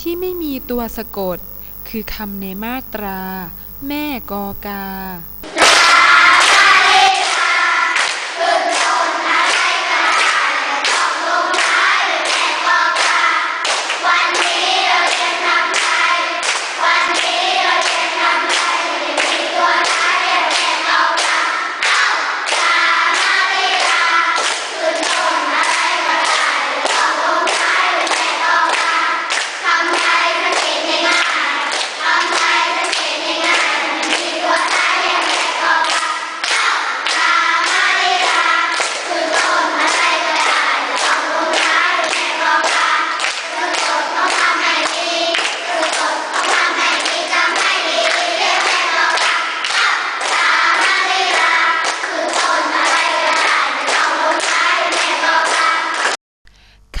ที่ไม่มีตัวสะกด คือคำในมาตรา แม่กอกา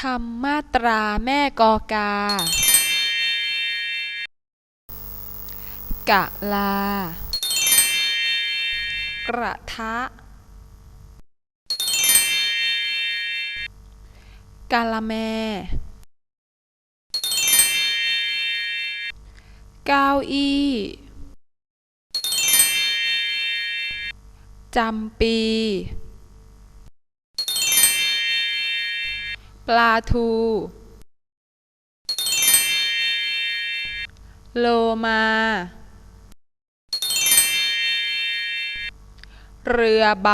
คำมาตราแม่กอกา กะลา กระทะ กาละแม เก้าอี้จำปี ปลาทู โลมา เรือใบ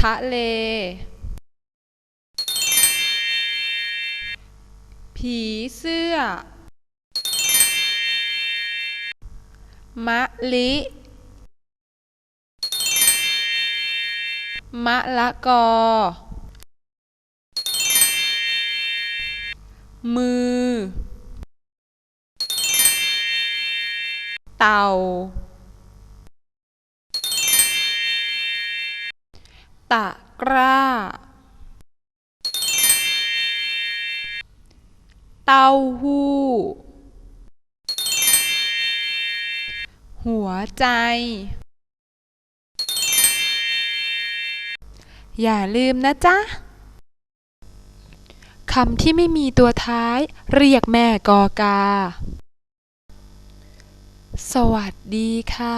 ทะเล ผีเสื้อ มะลิ มะละกอ มือ เต่า ตะกร้า เต้าหู้ หัวใจ อย่าลืมนะจ๊ะคำที่ไม่มีตัวท้าย เรียกแม่กอกา สวัสดีค่ะ